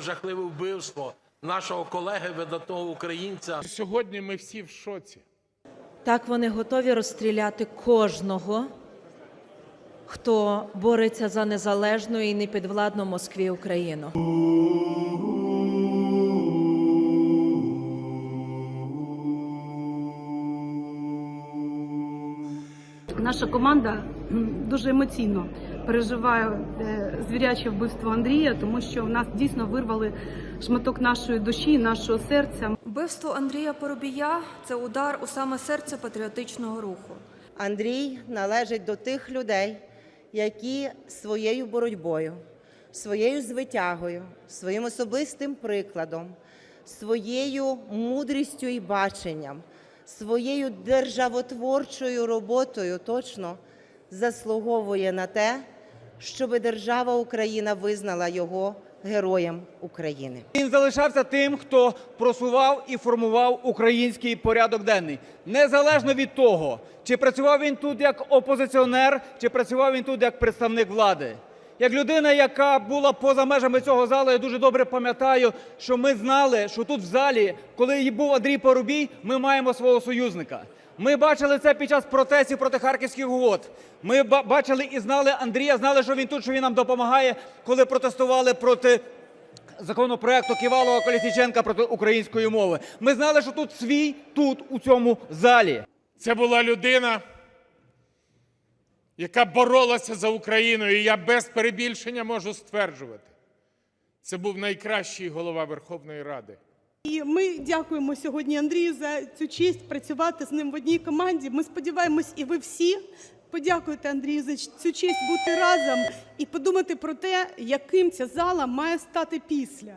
жахливе вбивство нашого колеги, видатного українця. Сьогодні ми всі в шоці. Так вони готові розстріляти кожного, хто бореться за незалежну і непідвладну Москві Україну. Наша команда дуже емоційно переживає е, звіряче вбивство Андрія, тому що в нас дійсно вирвали шматок нашої душі, нашого серця. Вбивство Андрія Поробія це удар у саме серце патріотичного руху. Андрій належить до тих людей, які своєю боротьбою, своєю звитягою, своїм особистим прикладом, своєю мудрістю і баченням, своєю державотворчою роботою точно заслуговує на те, щоб держава Україна визнала його героєм України. Він залишався тим, хто просував і формував український порядок денний, незалежно від того, чи працював він тут як опозиціонер, чи працював він тут як представник влади. Як людина, яка була поза межами цього залу, я дуже добре пам'ятаю, що ми знали, що тут в залі, коли був Андрій Парубій, ми маємо свого союзника. Ми бачили це під час протестів проти харківських угод. Ми бачили і знали Андрія, знали, що він тут, що він нам допомагає, коли протестували проти законопроекту Ківалова Колісніченка проти української мови. Ми знали, що тут свій тут у цьому залі. Це була людина, яка боролася за Україну, і я без перебільшення можу стверджувати. Це був найкращий голова Верховної Ради. І ми дякуємо сьогодні Андрію за цю честь працювати з ним в одній команді. Ми сподіваємось, і ви всі подякуєте Андрію за цю честь бути разом і подумати про те, яким ця зала має стати після.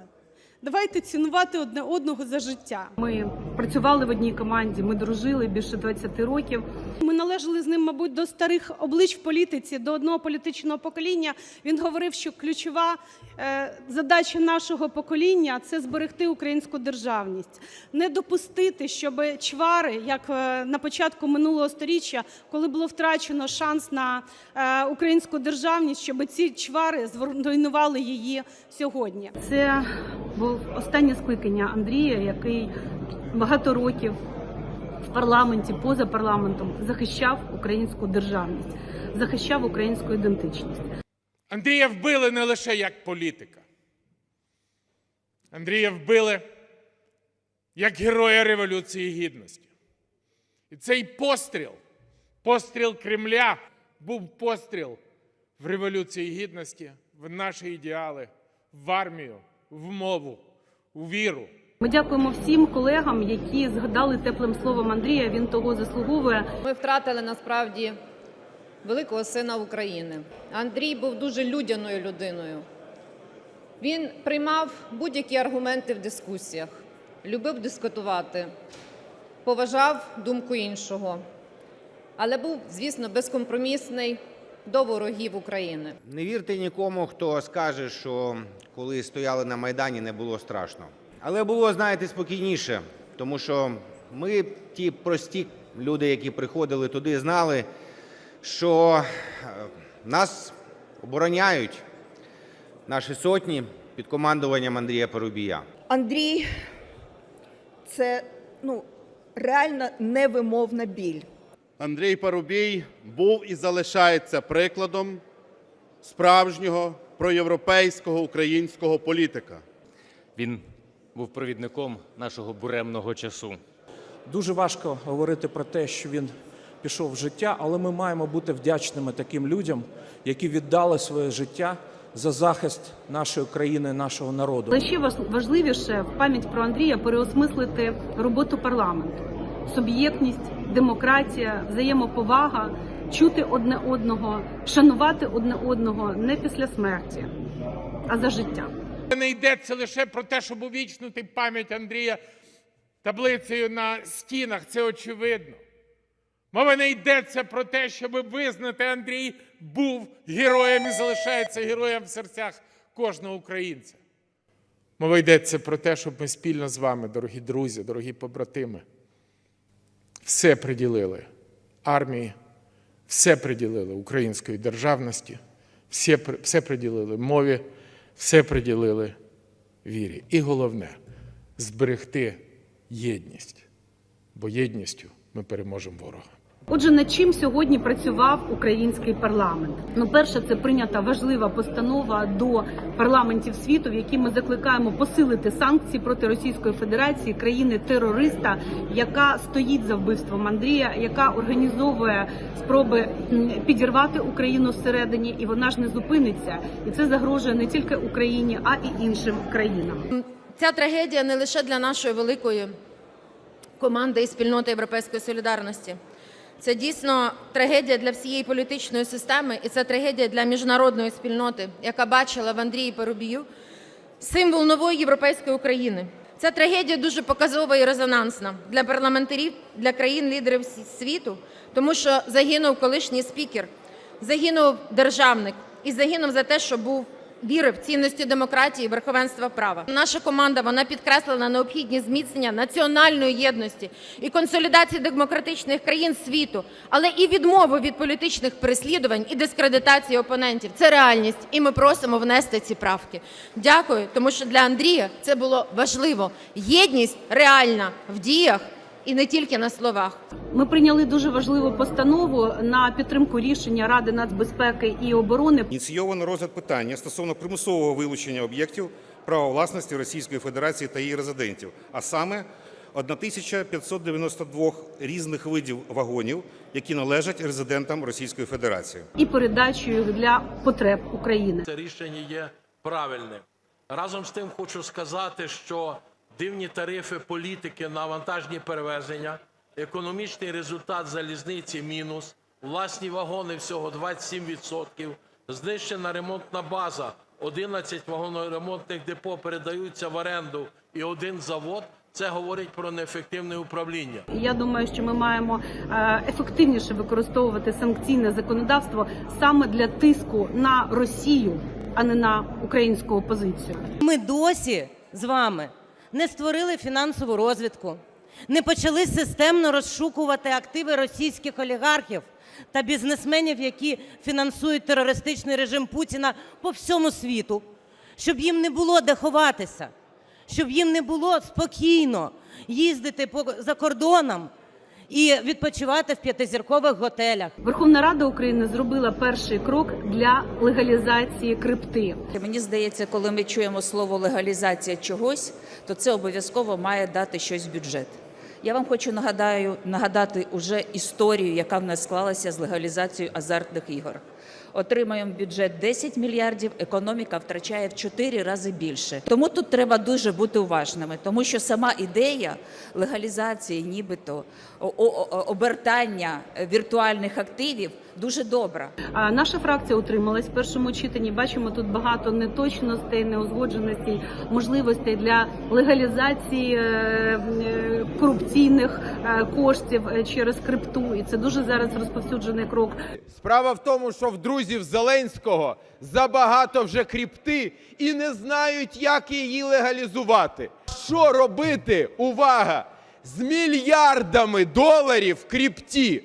Давайте цінувати одне одного за життя. Ми працювали в одній команді, ми дружили більше 20 років. Ми належали з ним, мабуть, до старих облич в політиці, до одного політичного покоління. Він говорив, що ключова е, задача нашого покоління це зберегти українську державність, не допустити, щоб чвари, як е, на початку минулого сторіччя, коли було втрачено шанс на е, українську державність, щоб ці чвари зруйнували її сьогодні. Це був останнє скликання Андрія, який багато років в парламенті, поза парламентом захищав українську державність, захищав українську ідентичність. Андрія вбили не лише як політика. Андрія вбили як героя Революції Гідності. І цей постріл, постріл Кремля, був постріл в Революції Гідності, в наші ідеали, в армію, в мову, у віру. Ми дякуємо всім колегам, які згадали теплим словом Андрія. Він того заслуговує. Ми втратили насправді великого сина України. Андрій був дуже людяною людиною. Він приймав будь-які аргументи в дискусіях, любив дискутувати, поважав думку іншого, але був, звісно, безкомпромісний до ворогів України. Не вірте нікому, хто скаже, що коли стояли на Майдані, не було страшно. Але було, знаєте, спокійніше, тому що ми, ті прості люди, які приходили туди, знали, що е, нас обороняють наші сотні під командуванням Андрія Порубія. Андрій це ну, реально невимовна біль. Андрій Парубій був і залишається прикладом справжнього проєвропейського українського політика. Він був провідником нашого буремного часу. Дуже важко говорити про те, що він пішов в життя, але ми маємо бути вдячними таким людям, які віддали своє життя за захист нашої країни, нашого народу. Але ще важ- важливіше в пам'ять про Андрія переосмислити роботу парламенту, суб'єктність, демократія, взаємоповага, чути одне одного, шанувати одне одного не після смерті, а за життя. Не йдеться лише про те, щоб увічнити пам'ять Андрія таблицею на стінах, це очевидно. Мова не йдеться про те, щоб визнати Андрій був героєм і залишається героєм в серцях кожного українця. Мова йдеться про те, щоб ми спільно з вами, дорогі друзі, дорогі побратими, все приділили армії, все приділили української державності, все, все приділили мові, все приділили вірі. І головне зберегти єдність, бо єдністю ми переможемо ворога. Отже, над чим сьогодні працював український парламент? Ну, перше, це прийнята важлива постанова до парламентів світу, в якій ми закликаємо посилити санкції проти Російської Федерації, країни-терориста, яка стоїть за вбивством Андрія, яка організовує спроби підірвати Україну всередині, і вона ж не зупиниться. І це загрожує не тільки Україні, а і іншим країнам. Ця трагедія не лише для нашої великої команди і спільноти Європейської солідарності. Це дійсно трагедія для всієї політичної системи, і це трагедія для міжнародної спільноти, яка бачила в Андрії Парубію символ нової європейської України. Ця трагедія дуже показова і резонансна для парламентарів, для країн-лідерів світу, тому що загинув колишній спікер, загинув державник і загинув за те, що був вірив в цінності демократії, і верховенства права. Наша команда вона підкреслила необхідність зміцнення національної єдності і консолідації демократичних країн світу, але і відмови від політичних переслідувань і дискредитації опонентів. Це реальність, і ми просимо внести ці правки. Дякую, тому що для Андрія це було важливо. Єдність реальна в діях і не тільки на словах. Ми прийняли дуже важливу постанову на підтримку рішення Ради нацбезпеки і оборони Ініційовано розгляд питання стосовно примусового вилучення об'єктів права власності Російської Федерації та її резидентів, а саме 1592 різних видів вагонів, які належать резидентам Російської Федерації. і передачу їх для потреб України. Це рішення є правильним. Разом з тим хочу сказати, що дивні тарифи політики на вантажні перевезення, економічний результат залізниці мінус, власні вагони всього 27%, знищена ремонтна база, 11 вагоноремонтних депо передаються в оренду і один завод. Це говорить про неефективне управління. Я думаю, що ми маємо е, ефективніше використовувати санкційне законодавство саме для тиску на Росію, а не на українську опозицію. Ми досі з вами не створили фінансову розвідку, не почали системно розшукувати активи російських олігархів та бізнесменів, які фінансують терористичний режим Путіна по всьому світу, щоб їм не було де ховатися, щоб їм не було спокійно їздити по за кордоном і відпочивати в п'ятизіркових готелях. Верховна Рада України зробила перший крок для легалізації крипти. Мені здається, коли ми чуємо слово легалізація чогось, то це обов'язково має дати щось в бюджет. Я вам хочу нагадаю, нагадати уже історію, яка в нас склалася з легалізацією азартних ігор. Отримаємо бюджет 10 мільярдів, економіка втрачає в 4 рази більше. Тому тут треба дуже бути уважними, тому що сама ідея легалізації, нібито обертання віртуальних активів дуже добра. А Наша фракція утрималась в першому читанні. Бачимо тут багато неточностей, неузгодженостей, можливостей для легалізації е, е, корупційних е, коштів через крипту. І це дуже зараз розповсюджений крок. Справа в тому, що в друзів Зеленського забагато вже кріпти і не знають, як її легалізувати. Що робити? Увага! З мільярдами доларів в крипті.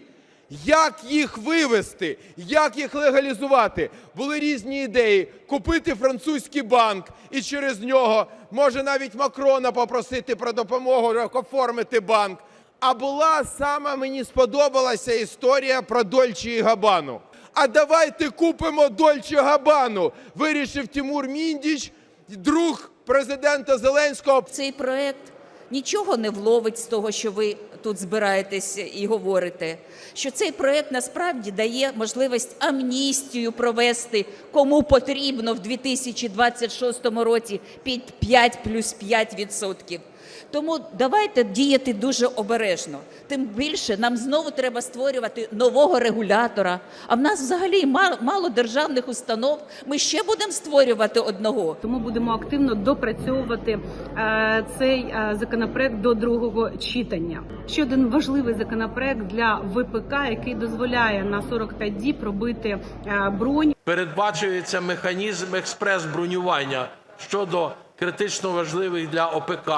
Як їх вивести, як їх легалізувати? Були різні ідеї: купити французький банк і через нього може навіть Макрона попросити про допомогу як оформити банк. А була сама мені сподобалася історія про Дольче і Габану. А давайте купимо Дольче Габану. Вирішив Тимур Міндіч, друг президента Зеленського. Цей проект нічого не вловить з того, що ви тут збираєтесь і говорите. Що цей проект насправді дає можливість амністію провести кому потрібно в 2026 році під 5 плюс 5 відсотків. Тому давайте діяти дуже обережно. Тим більше нам знову треба створювати нового регулятора. А в нас взагалі мало, державних установ. Ми ще будемо створювати одного. Тому будемо активно допрацьовувати е, цей е, законопроект до другого читання. Ще один важливий законопроект для ВПК, який дозволяє на 45 діб робити е, бронь. Передбачується механізм експрес-бронювання щодо критично важливих для ОПК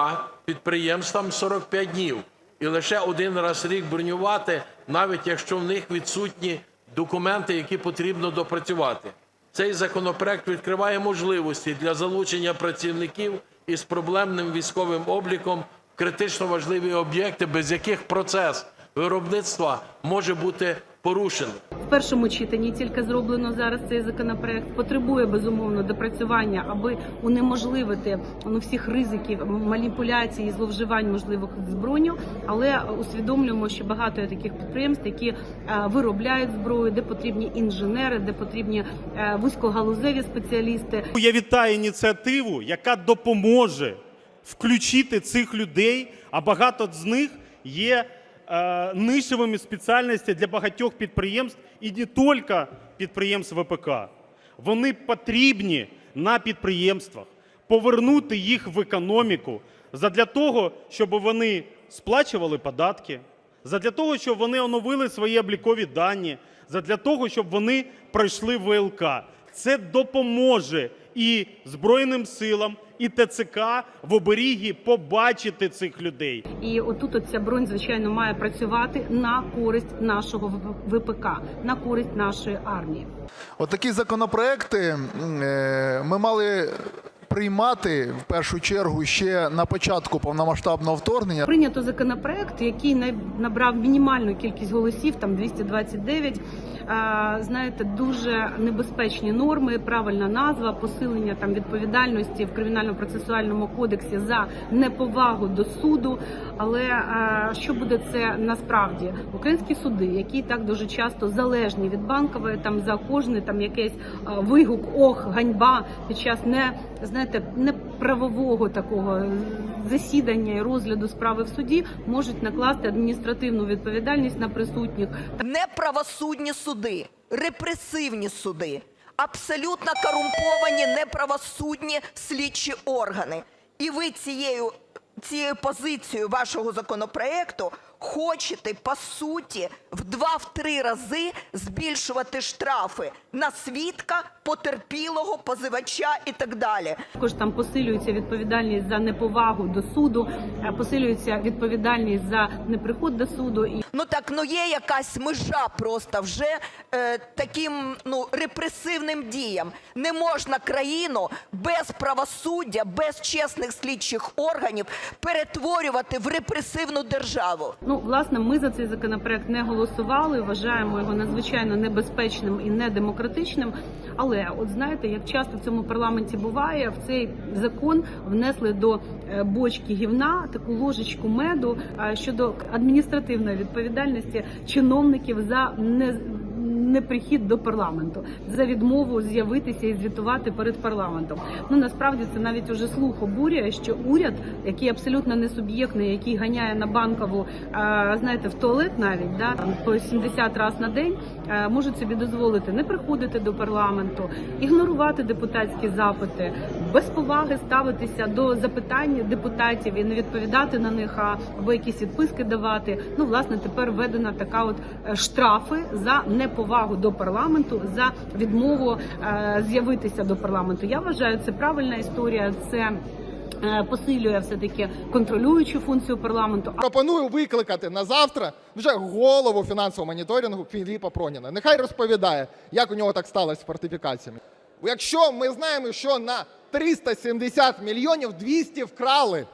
підприємствам 45 днів. І лише один раз рік бронювати, навіть якщо в них відсутні документи, які потрібно допрацювати. Цей законопроект відкриває можливості для залучення працівників із проблемним військовим обліком в критично важливі об'єкти, без яких процес виробництва може бути порушений. В першому читанні тільки зроблено зараз цей законопроект. Потребує безумовно допрацювання, аби унеможливити ну, всіх ризиків маніпуляцій і зловживань можливих зброю. Але усвідомлюємо, що багато є таких підприємств, які е, виробляють зброю, де потрібні інженери, де потрібні е, вузькогалузеві спеціалісти. Я вітаю ініціативу, яка допоможе включити цих людей, а багато з них є нишевими спеціальностями для багатьох підприємств і не тільки підприємств ВПК. Вони потрібні на підприємствах, повернути їх в економіку задля того, щоб вони сплачували податки, задля того, щоб вони оновили свої облікові дані, задля того, щоб вони пройшли ВЛК. Це допоможе і Збройним силам, і ТЦК в оберігі побачити цих людей. І отут от ця бронь, звичайно, має працювати на користь нашого ВПК, на користь нашої армії. Отакі законопроекти е, ми мали приймати в першу чергу ще на початку повномасштабного вторгнення. Прийнято законопроект, який набрав мінімальну кількість голосів, там 229. Знаєте, дуже небезпечні норми, правильна назва, посилення там відповідальності в кримінально-процесуальному кодексі за неповагу до суду. Але що буде це насправді? Українські суди, які так дуже часто залежні від банкової, там за кожний там якийсь а, вигук, ох, ганьба під час не знаєте, неправового такого засідання і розгляду справи в суді можуть накласти адміністративну відповідальність на присутніх. Неправосудні суди, репресивні суди, абсолютно корумповані неправосудні слідчі органи. І ви цією, цією позицією вашого законопроекту хочете, по суті, в два-три рази збільшувати штрафи на свідка, потерпілого, позивача і так далі. Також там посилюється відповідальність за неповагу до суду, е, посилюється відповідальність за неприход до суду. Ну так ну є якась межа просто вже е, таким ну репресивним діям. Не можна країну без правосуддя, без чесних слідчих органів перетворювати в репресивну державу. Ну, власне, ми за цей законопроект не голосували. Вважаємо його надзвичайно небезпечним і недемократичним. Але, от знаєте, як часто в цьому парламенті буває, в цей закон внесли до е, бочки гівна таку ложечку меду е, щодо адміністративної відповідальності чиновників за не неприхід до парламенту за відмову з'явитися і звітувати перед парламентом. Ну насправді це навіть уже слух обурює, що уряд, який абсолютно не суб'єктний, який ганяє на банкову, знаєте, в туалет навіть да по 70 разів на день, можуть собі дозволити не приходити до парламенту, ігнорувати депутатські запити, без поваги ставитися до запитань депутатів і не відповідати на них, або якісь відписки давати. Ну власне тепер введена така от е, штрафи за неповагу до парламенту, за відмову е, з'явитися до парламенту. Я вважаю, це правильна історія. Це е, посилює все таки контролюючу функцію парламенту. Пропоную викликати на завтра вже голову фінансового моніторингу Філіпа Проніна. Нехай розповідає, як у нього так сталося з фортифікаціями. Якщо ми знаємо, що на 370 мільйонів 200 вкрали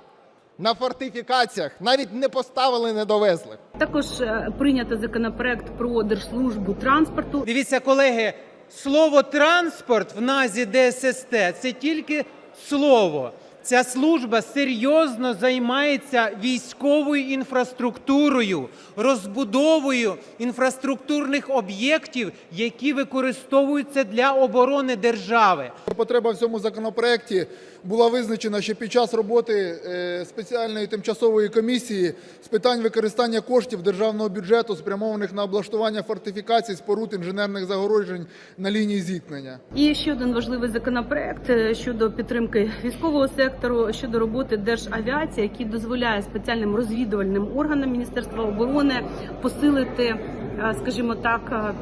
на фортифікаціях, навіть не поставили, не довезли. Також е, прийнято законопроект про держслужбу транспорту. Дивіться, колеги, слово транспорт в назві ДССТ це тільки слово. Ця служба серйозно займається військовою інфраструктурою, розбудовою інфраструктурних об'єктів, які використовуються для оборони держави. Потреба в цьому законопроекті була визначена ще під час роботи е, спеціальної тимчасової комісії з питань використання коштів державного бюджету, спрямованих на облаштування фортифікацій, споруд інженерних загороджень на лінії зіткнення. І ще один важливий законопроект е, щодо підтримки військового сектору, щодо роботи державіації, який дозволяє спеціальним розвідувальним органам Міністерства оборони посилити, е, скажімо так.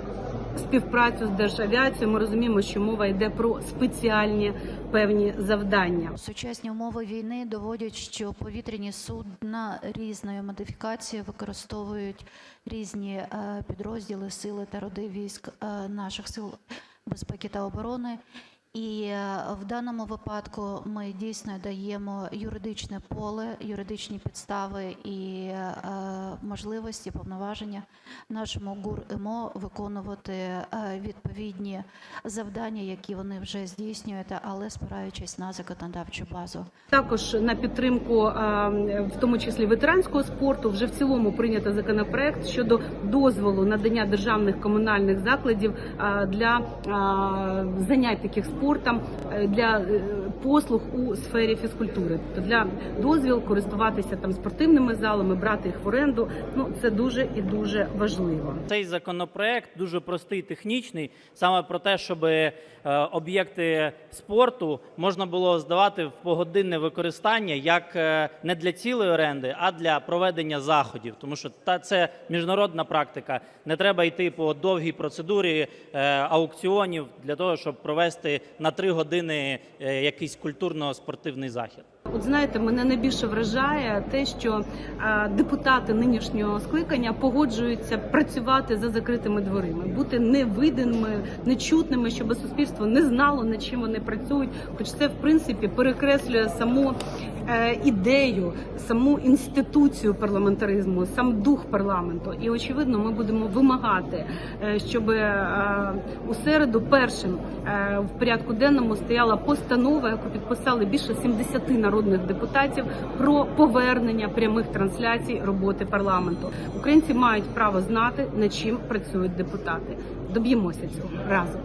Співпрацю з державіацією ми розуміємо, що мова йде про спеціальні певні завдання. Сучасні умови війни доводять, що повітряні судна різної модифікації використовують різні е, підрозділи, сили та роди військ е, наших сил безпеки та оборони. І е, в даному випадку ми дійсно даємо юридичне поле, юридичні підстави і е, можливості, повноваження нашому ГУР МО виконувати е, відповідні завдання, які вони вже здійснюють, але спираючись на законодавчу базу. Також на підтримку, е, в тому числі ветеранського спорту, вже в цілому прийнято законопроект щодо дозволу надання державних комунальних закладів е, для е, занять таких спортом е, для е, послуг у сфері фізкультури. Тобто для дозвіл користуватися там спортивними залами, брати їх в оренду. Ну це дуже і дуже важливо. Цей законопроект дуже простий, технічний, саме про те, щоб е, об'єкти спорту можна було здавати в погодинне використання як е, не для цілої оренди, а для проведення заходів. Тому що та це міжнародна практика. Не треба йти по довгій процедурі е, аукціонів для того, щоб провести на три години е, якийсь культурно-спортивний захід. От знаєте, мене найбільше вражає те, що е, депутати нинішнього скликання погоджуються працювати за закритими дверима, бути невидимими, нечутними, щоб суспільство не знало над чим вони працюють. Хоч це в принципі перекреслює саму е, ідею, саму інституцію парламентаризму, сам дух парламенту. І очевидно, ми будемо вимагати, е, щоб у середу першим в порядку денному стояла постанова, яку підписали більше 70 народних депутатів про повернення прямих трансляцій роботи парламенту. Українці мають право знати, над чим працюють депутати. Доб'ємося цього разом.